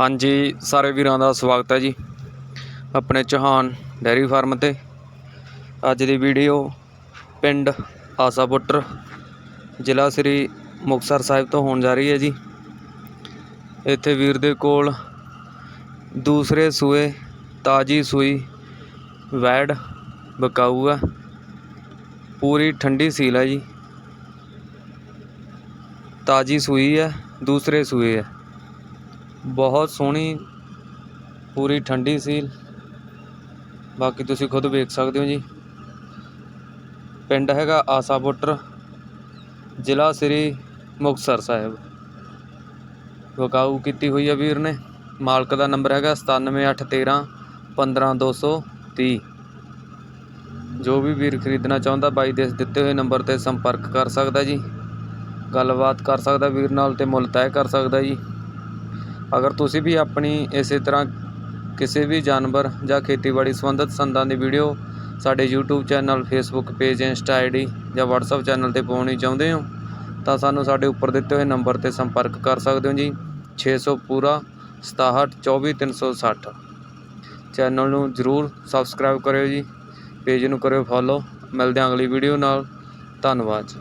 ਹਾਂਜੀ, ਸਾਰੇ ਵੀਰਾਂ ਦਾ ਸਵਾਗਤ ਹੈ ਜੀ। ਆਪਣੇ ਚੌਹਾਨ ਡੈਰੀ ਫਾਰਮ ਤੇ। ਅੱਜ ਦੀ ਵੀਡੀਓ ਪਿੰਡ ਆਸਾਪੁੱਟਰ ਜ਼ਿਲ੍ਹਾ ਸ੍ਰੀ ਮੁਕਤਸਰ ਸਾਹਿਬ ਤੋਂ ਹੋਣ ਜਾ ਰਹੀ ਹੈ ਜੀ। ਇੱਥੇ ਵੀਰ ਦੇ ਕੋਲ ਦੂਸਰੇ ਸੂਏ, ਤਾਜੀ ਸੂਈ ਵੈੜ ਬਕਾਊ ਹੈ। ਪੂਰੀ ਠੰਡੀ ਸੀਲ ਹੈ ਜੀ। ਤਾਜੀ ਸੂਈ ਹੈ, ਦੂਸਰੇ ਸੂਏ ਹੈ। ਬਹੁਤ ਸੋਹਣੀ, ਪੂਰੀ ਠੰਡੀ ਸੀਲ ਬਾਕੀ ਤੁਸੀਂ ਖੁਦ ਵੇਖ ਸਕਦੇ ਹੋ ਜੀ। ਪਿੰਡ ਹੈਗਾ ਆਸਾਪੁੱਟਰ ਜ਼ਿਲ੍ਹਾ ਸ੍ਰੀ ਮੁਕਤਸਰ ਸਾਹਿਬ। ਵਕਾਊ ਕੀਤੀ ਹੋਈ ਹੈ ਵੀਰ ਨੇ। ਮਾਲਕ ਦਾ ਨੰਬਰ ਹੈਗਾ 97813 15230 ਜੋ ਵੀ ਵੀਰ ਖਰੀਦਣਾ ਚਾਹੁੰਦਾ, ਬਾਈ ਦੇ ਦਿੱਤੇ ਹੋਏ ਨੰਬਰ ਤੇ ਸੰਪਰਕ ਕਰ ਸਕਦਾ ਜੀ। ਗੱਲਬਾਤ ਕਰ ਸਕਦਾ ਵੀਰ ਨਾਲ ਤੇ ਮੁੱਲ ਤੈਅ ਕਰ ਸਕਦਾ ਜੀ। ਅਗਰ ਤੁਸੀਂ ਵੀ ਆਪਣੀ ਇਸੇ ਤਰ੍ਹਾਂ ਕਿਸੇ ਵੀ ਜਾਨਵਰ ਜਾਂ ਖੇਤੀਬਾੜੀ ਸੰਬੰਧਿਤ ਸੰਦਾਂ ਦੀ ਵੀਡੀਓ ਸਾਡੇ YouTube channel, Facebook page insta ID ਜਾਂ WhatsApp ਚੈਨਲ ਤੇ ਪਾਉਣੀ ਚਾਹੁੰਦੇ ਹੋ, ਤਾਂ ਸਾਨੂੰ ਸਾਡੇ ਉੱਪਰ ਦਿੱਤੇ ਹੋਏ ਨੰਬਰ ਤੇ ਸੰਪਰਕ ਕਰ ਸਕਦੇ ਹੋ ਜੀ। 600 ਪੂਰਾ 67 24 360 ਚੈਨਲ ਨੂੰ ਜਰੂਰ ਸਬਸਕ੍ਰਾਈਬ ਕਰਿਓ ਜੀ। ਪੇਜ ਨੂੰ ਕਰਿਓ ਫੋਲੋ। ਮਿਲਦੇ ਹਾਂ ਅਗਲੀ ਵੀਡੀਓ ਨਾਲ। ਧੰਨਵਾਦ ਜੀ।